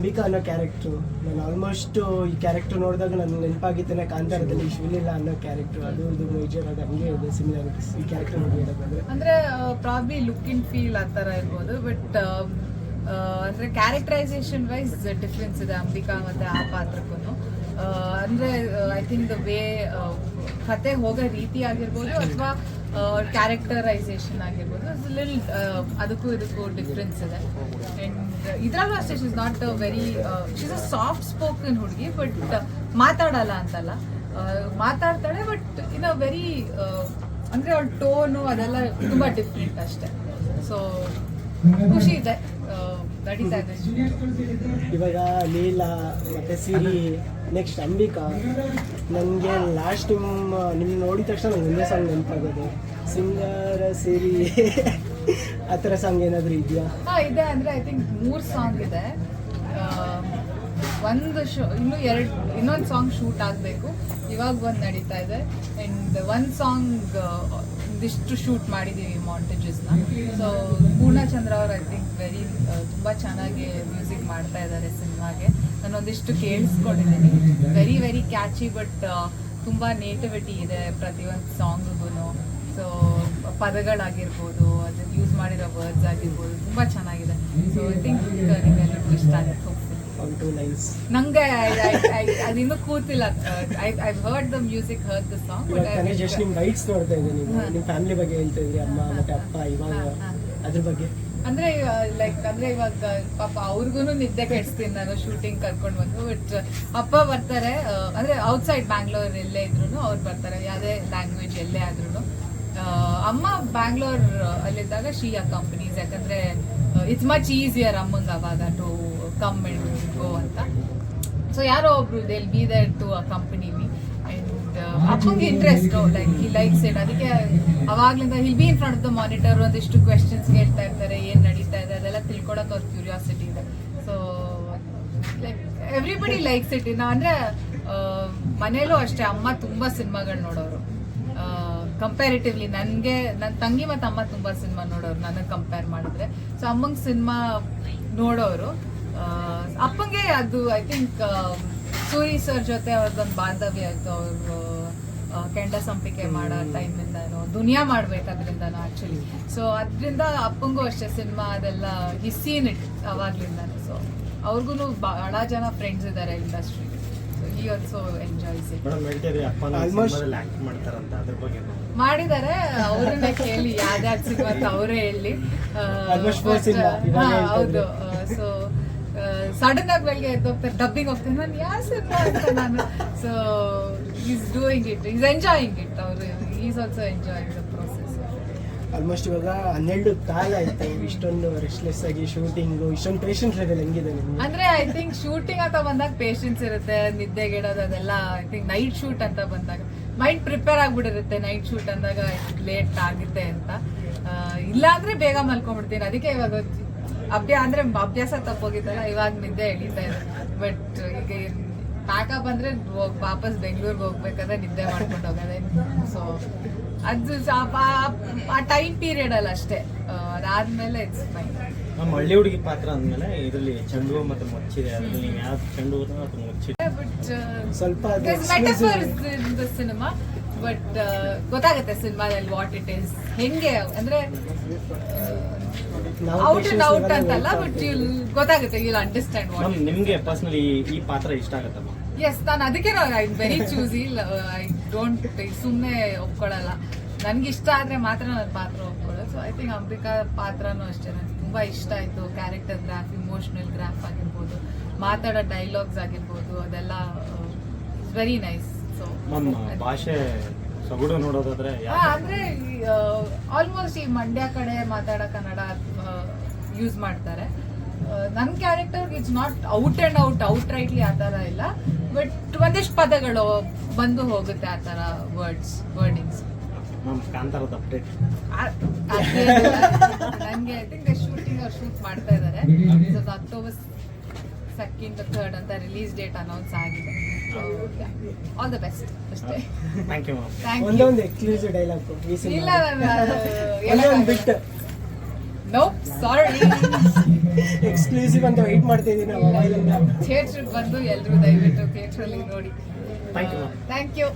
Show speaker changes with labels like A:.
A: ಅಂಬಿಕಾ ಅನ್ನೋ ಕ್ಯಾರೆಕ್ಟ್ರು ನಾನು ಆಲ್ಮೋಸ್ಟ್ ಈ ಕ್ಯಾರೆಕ್ಟರ್ ನೋಡಿದಾಗ ನನಗೆ ನೆನಪಾಗಿದ್ದೇನೆ ಕಾಂತಾರದಲ್ಲಿ ಶಿವಲಿಲ್ಲ ಅನ್ನೋ ಕ್ಯಾರೆಕ್ಟ್ರು ಅದು ಒಂದು ಮೇಜರ್ ಆಗಿ ಹಂಗೆ ಇದೆ ಸಿಮಿಲಾರಿಟೀಸ್ ಈ ಕ್ಯಾರೆಕ್ಟರ್ ನೋಡಿ
B: ಅಂದ್ರೆ ಪ್ರಾಬ್ಲಿ ಲುಕ್ ಇನ್ ಫೀಲ್ ಆ ಥರ ಇರ್ಬೋದು ಬಟ್ ಅಂದರೆ ಕ್ಯಾರೆಕ್ಟರೈಸೇಷನ್ ವೈಸ್ ಡಿಫ್ರೆನ್ಸ್ ಇದೆ ಅಂಬಿಕಾ ಮತ್ತು ಆ ಪಾತ್ರಕ್ಕೂ ಅಂದರೆ ಐ ಥಿಂಕ್ ದ ವೇ ಕತೆ ಹೋಗೋ ರೀತಿ ಆಗಿರ್ಬೋದು, ಅಥವಾ ಕ್ಯಾರೆಕ್ಟರೈಸೇಷನ್ ಆಗಿರ್ಬೋದು. ಲಿಲ್ ಅದಕ್ಕೂ ಇದಕ್ಕೂ ಡಿಫ್ರೆನ್ಸ್ ಇದೆ. ಅಂಡ್ ಇದ್ರಲ್ಲೂ ಅಷ್ಟೇ is not very is a soft spoken ಹುಡುಗಿ ಬಟ್ ಮಾತಾಡಲ್ಲ ಅಂತಲ್ಲ. ಮಾತಾಡ್ತಾಳೆ ಬಟ್ ಇನ್ ಅ ವೆರಿ ಅಂದ್ರೆ ಅವಳ ಟೋನು ಅದೆಲ್ಲ ತುಂಬಾ ಡಿಫ್ರೆಂಟ್ ಅಷ್ಟೇ. ಸೊ ಖುಷಿ ಇದೆ. ನಡೀತಾ ಇದೆ.
A: ಇವಾಗ ಲೀಲಾ ಮತ್ತೆ ಸಿರಿ ನೆಕ್ಸ್ಟ್ ಅಂಬಿಕಾ. ನನಗೆ ಲಾಸ್ಟ್ ನಿಮ್ಮ ನಿಮ್ಮ ನೋಡಿದ ತಕ್ಷಣ ನಂಗೆ ಒಂದೇ ಸಾಂಗ್ ನೆನಪಾಗೋದು. ಸಿಂಗರ ಸಿರಿ. ಆ ಥರ ಸಾಂಗ್ ಏನಾದರೂ ಇದೆಯಾ?
B: ಹಾ, ಇದೆ ಅಂದರೆ ಐ ಥಿಂಕ್ ಮೂರು ಸಾಂಗ್ ಇದೆ. ಒಂದು ಶೋ, ಇನ್ನು ಎರಡು, ಇನ್ನೊಂದು ಸಾಂಗ್ ಶೂಟ್ ಆಗಬೇಕು. ಇವಾಗ ಒಂದು ನಡೀತಾ ಇದೆ. ಆ್ಯಂಡ್ ಒಂದು ಸಾಂಗ್ ಇದಿಷ್ಟು ಶೂಟ್ ಮಾಡಿದ್ದೀವಿ ಮಾಂಟೇಜಸ್ನ ಸೊ ಪೂರ್ಣಚಂದ್ರ ಅವರು ಐ ಥಿಂಕ್ ವೆರಿ ತುಂಬ ಚೆನ್ನಾಗಿ ಮ್ಯೂಸಿಕ್ ಮಾಡ್ತಾ ಇದ್ದಾರೆ ಸಿನಿಮಾಗೆ. ನಾನು ಒಂದಿಷ್ಟು ಕೇಳಿಸ್ಕೊಂಡಿದ್ದೀನಿ ವೆರಿ ವೆರಿ ಕ್ಯಾಚಿ ಬಟ್ ತುಂಬ ನೇಟಿವಿಟಿ ಇದೆ ಪ್ರತಿಯೊಂದು ಸಾಂಗ್ಗೂ ಸೊ ಪದಗಳಾಗಿರ್ಬೋದು ಅದನ್ನು ಯೂಸ್ ಮಾಡಿರೋ ವರ್ಡ್ಸ್ ಆಗಿರ್ಬೋದು, ತುಂಬ ಚೆನ್ನಾಗಿದೆ. ಸೊ ಐ ಥಿಂಕ್ ನಿಮಗೆಲ್ಲರಿಗೂ ಇಷ್ಟ ಆಗುತ್ತೆ. Hopefully.
A: two lines
B: ನಂಗೆ ಅದಿನ್ನೂ ಕೂತಿಲ್ಲ I I heard the music heard the song
A: but ತಾನೇ ಜಸ್ಟ್ ನಿಮ್ಮ ರೈಟ್ಸ್ ನೋಡ್ತಾ ಇದ್ದೀನಿ ನೀವು. ನಿಮ್ಮ ಫ್ಯಾಮಿಲಿ ಬಗ್ಗೆ ಹೇಳ್ತಾ ಇದ್ರಿ ಅಮ್ಮ ಮತ್ತೆ ಅಪ್ಪ ಇವಾಗ. ಅದ್ರ ಬಗ್ಗೆ
B: ಅಂದ್ರೆ ಲೈಕ್ ಅಂದ್ರೆ ಇವಾಗ ಪಾಪ ಅವ್ರಿಗೂ ನಿದ್ದೆ ಕೆಡಿಸ್ತೀನಿ ನಾನು ಶೂಟಿಂಗ್ ಕರ್ಕೊಂಡು ಬಂದು ಬಟ್ ಅಪ್ಪ ಬರ್ತಾರೆ ಅಂದ್ರೆ ಔಟ್ಸೈಡ್ ಬ್ಯಾಂಗ್ಳೂರ್ ಎಲ್ಲೇ ಇದ್ರು ಅವ್ರು ಬರ್ತಾರೆ ಯಾವುದೇ ಲ್ಯಾಂಗ್ವೇಜ್ ಎಲ್ಲೇ ಆದ್ರೂ ಅಮ್ಮ ಬ್ಯಾಂಗ್ಳೂರ್ ಅಲ್ಲಿದ್ದಾಗ ಶಿ ಆ ಕಂಪನೀಸ್ ಯಾಕಂದ್ರೆ ಇಟ್ಸ್ ಮಚ್ ಈಸಿಯರ್ ಅಮ್ಮಂಗೆ ಅವಾಗ ಟು ಕಮ್ ಅಂಡ್ ಗೋ ಅಂತ. ಸೊ ಯಾರೋ ಒಬ್ರು they'll be there to accompany me and ಅಪ್ಪಂಗೆ ಇಂಟ್ರೆಸ್ಟ್ ಲೈಕ್ ಈ ಲೈಕ್ಸ್ ಇಟ್ ಅದಕ್ಕೆ ಅವಾಗ್ಲಿಂದ he'll be in front of the monitor ಒಂದಿಷ್ಟು ಕ್ವೆಶನ್ಸ್ ಇರ್ತಾರೆ ಏನ್ ನಡೀತಾ ಇದೆ ಅದೆಲ್ಲ ತಿಳ್ಕೊಳಕ್ ಅವ್ರ ಕ್ಯೂರಿಯಾಸಿಟಿ ಇದೆ. So like everybody likes it ಇನ್ನ ಅಂದ್ರೆ ಮನೇಲೂ ಅಷ್ಟೇ ಅಮ್ಮ ತುಂಬಾ ಸಿನಿಮಾಗಳು ನೋಡೋರು. ಕಂಪ್ಯಾರಿಟಿವ್ಲಿ ನನಗೆ ನನ್ನ ತಂಗಿ ಮತ್ತು ಅಮ್ಮ ತುಂಬ ಸಿನಿಮಾ ನೋಡೋರು ನನಗೆ ಕಂಪೇರ್ ಮಾಡಿದ್ರೆ. ಸೊ ಅಮ್ಮಂಗೆ ಸಿನಿಮಾ ನೋಡೋರು. ಆ, ಅಪ್ಪಂಗೆ ಅದು ಐ ಥಿಂಕ್ ಸೂರಿ ಸರ್ ಜೊತೆ ಅವ್ರದ್ದೊಂದು ಬಾಂಧವ್ಯ ಆಯ್ತು ಅವರು ಕೆಂಡ ಸಂಪಿಕೆ ಮಾಡೋ ಟೈಮಿಂದನೂ ದುನಿಯಾ ಮಾಡ್ಬೇಕಾದ್ರಿಂದನೂ ಆ್ಯಕ್ಚುಲಿ ಸೊ ಅದರಿಂದ ಅಪ್ಪಂಗೂ ಅಷ್ಟೇ ಸಿನಿಮಾ ಅದೆಲ್ಲ ಈ ಸೀನ್ ಇಟ್ ಅವಾಗ್ಲಿಂದಾನು. ಸೊ ಅವ್ರಿಗೂ ಭಾಳ ಜನ ಫ್ರೆಂಡ್ಸ್ ಇದ್ದಾರೆ ಇಂಡಸ್ಟ್ರಿ ಸೊ ಈ ಆಲ್ಸೋ ಎಂಜಾಯ್ಸ್ ಮಾಡಿದ್ದಾರೆ ಅವ್ರನ್ನ ಕೇಳಿ ಯಾವ್ದು ಸಿನಿಮಾ ಅಂತ ಅವರೇ ಹೇಳಿ. ಹಾ, ಹೌದು. ಸೊ ಸಡನ್ ಆಗಿ ಬೆಳಗ್ಗೆ ಎದ್ದು ಹೋಗ್ತಾರೆ ಡಬ್ಬಿಂಗ್ ಹೋಗ್ತಾರೆ. ನಾನು ಯಾರು ಸಿಗ್ತಾ ಅಂತ ನಾನು? So is doing it is enjoying it ಅವರು. Is also enjoy the process
A: almost ಇವಾಗ ಹನ್ನೆರಡು ಕಾಲ ಆಯ್ತು. ಇಷ್ಟೊಂದು ರೆಸ್ಟ್ಲೆಸ್ ಆಗಿ ಶೂಟಿಂಗ್ ಇಷ್ಟೊಂದು ಪೇಷನ್ಸ್ ಲೆವೆಲ್ ಹೆಂಗಿದೆ ನಿಮ್ಗೆ?
B: ಅಂದ್ರೆ ಐ ಥಿಂಕ್ ಶೂಟಿಂಗ್ ಅಂತ ಬಂದಾಗ ಪೇಷನ್ಸ್ ಇರುತ್ತೆ ನಿದ್ದೆಗೆಡೋದು ಅದೆಲ್ಲ ಐ ಥಿಂಕ್ ನೈಟ್ ಶೂಟ್ ಅಂತ ಬಂದಾಗ. ಮೈಂಡ್ ಪ್ರಿಪೇರ್ ಆಗ್ಬಿಟ್ಟಿರುತ್ತೆ ನೈಟ್ ಶೂಟ್ ಅಂದಾಗ ಲೇಟ್ ಆಗುತ್ತೆ ಅಂತ. ಇಲ್ಲಾಂದ್ರೆ ಇಲ್ಲ ಅಂದ್ರೆ ಬೇಗ ಮಲ್ಕೊಂಡ್ಬಿಡ್ತೀನಿ. ಅದಕ್ಕೆ ಇವಾಗ ಅಭ್ಯಾಸ ಅಂದ್ರೆ ಅಭ್ಯಾಸ ತಪ್ಪೋಗಿದ್ದಲ್ಲ ಇವಾಗ ನಿದ್ದೆ ಎಳಿತಾ ಇದೆ. ಬಟ್ ಈಗ ಪ್ಯಾಕಪ್ ಅಂದ್ರೆ ವಾಪಸ್ ಬೆಂಗಳೂರಿಗೆ ಹೋಗ್ಬೇಕಾದ್ರೆ ನಿದ್ದೆ ಮಾಡ್ಕೊಂಡು ಹೋಗೋದೆ. ಸೊ ಅದು ಆ- ಟೈಮ್ ಪೀರಿಯಡ್ ಅಲ್ಲ ಅಷ್ಟೇ. ಅದಾದ್ಮೇಲೆ ಇಟ್ಸ್ ಫೈನ್
C: ನಮ್ಮ ಹಳ್ಳಿ ಹುಡುಗಿ ಪಾತ್ರ ಅಂದ್ಮೇಲೆ ಇದರಲ್ಲಿ ಚೆಂಡು ಮತ್ತೆ ಮುಚ್ಚಿದೆ. ಅದ್ರಲ್ಲಿ ನೀವು ಯಾವ ಚೆಂಡು ಅಥವಾ ಮುಚ್ಚಿದೆ
B: ಬಟ್
A: ಸ್ವಲ್ಪ ಅದು
B: metaphor
A: exclusive.
B: In the cinema but ಗೊತ್ತಾಗುತ್ತೆ ಸಿನಿಮಾದಲ್ಲಿ ವಾಟ್ ಇಟ್ ಇಸ್ ಹೆಂಗೆ ಅಂದ್ರೆ ಔಟ್ ಅಂಡ್ ಔಟ್ ಅಂತಲ್ಲ ಬಟ್. ಯುಲ್ ಗೊತ್ತಾಗುತ್ತೆ ಯುಲ್ ಅಂಡರ್ಸ್ಟ್ಯಾಂಡ್ ವಾಟ್
C: ನಿಮಗೆ ನಿಮ್ಗೆ ಪರ್ಸನಲಿ ಈ ಪಾತ್ರ ಇಷ್ಟ ಆಗುತ್ತಮ್ಮ?
B: ಎಸ್ ನಾನು ಅದಕ್ಕೆ I very choosy I don't ಸುಮ್ಮನೆ ಒಪ್ಕೊಳ್ಳಲ್ಲ. ನನ್ಗೆ ಇಷ್ಟ ಆದ್ರೆ ಮಾತ್ರ ನನ್ನ ಪಾತ್ರ ಒಪ್ಕೊಳ್ಳೋದು. ಸೊ ಐ ಥಿಂಕ್ ಅಂಬಿಕಾ ಪಾತ್ರನೂ ಅಷ್ಟೇ. ನನಗೆ ತುಂಬಾ ಇಷ್ಟ ಆಯ್ತು. ಕ್ಯಾರೆಕ್ಟರ್ ಗ್ರಾಫ್ ಇಮೋಷನಲ್ ಗ್ರಾಫ್ ಆಗಿರ್ಬೋದು ಮಾತಾಡೋ ಡೈಲಾಗ್ಸ್ ಆಗಿರ್ಬೋದು ಅದೆಲ್ಲ ವೆರಿ ನೈಸ್ ಸೊ
C: ಮ್ಯಾಮ್ ಭಾಷೆ ಸೊಗಡು ನೋಡೋದಾದ್ರೆ
B: ಅಂದ್ರೆ ಆಲ್ಮೋಸ್ಟ್ ಈ ಮಂಡ್ಯ ಕಡೆ ಮಾತಾಡೋ ಕನ್ನಡ ಯೂಸ್ ಮಾಡ್ತಾರೆ. ನನ್ನ character it's not out and out out rightly ಆ ಥರ ಇಲ್ಲ. ಬಟ್ ಒಂದಿಷ್ಟು ಪದಗಳು ಬಂದು ಹೋಗುತ್ತೆ ಆ ಥರ ವರ್ಡ್ಸ್ ವರ್ಡಿಂಗ್ಸ್
C: ಕಾಂತಾರದ ಅಪ್ಡೇಟ್
B: ನನಗೆ ಐ ಥಿಂಕ್ ಶೂಟಿಂಗ್ ಅವ್ರು ಶೂಟ್ ಮಾಡ್ತಾ ಇದ್ದಾರೆ ಅಕ್ಟೋಬರ್ ಸೆಕೆಂಡ್ ಥರ್ಡ್ ಅಂತ ರಿಲೀಸ್ ಡೇಟ್ ಅನೌನ್ಸ್ ಆಗಿದೆ. ಆಲ್ ದ ಬೆಸ್ಟ್ ಅಷ್ಟೇ.
C: Thank you ma'am
B: thank you
A: ಒಂದೊಂದು ಒಂದು ಎಕ್ಸ್ಕ್ಲೂಸಿವ್ ಡೈಲಾಗ್ ಈ
B: ಇಲ್ಲ ನೋಪ್ ಸಾರಿ
A: ಎಕ್ಸ್ಕ್ಲೂಸಿವ್ ಅಂತ ವೆಯ್ಟ್ ಮಾಡ್ತಿದ್ದೀನಿ ನಾವು ಮೊಬೈಲಿಂದ
B: ಥಿಯೇಟ್ರಿಗೆ ಬಂದು ಎಲ್ಲರೂ ದಯವಿಟ್ಟು ಥಿಯೇಟ್ರಲ್ಲಿ ನೋಡಿ.
C: Thank you
B: thank you.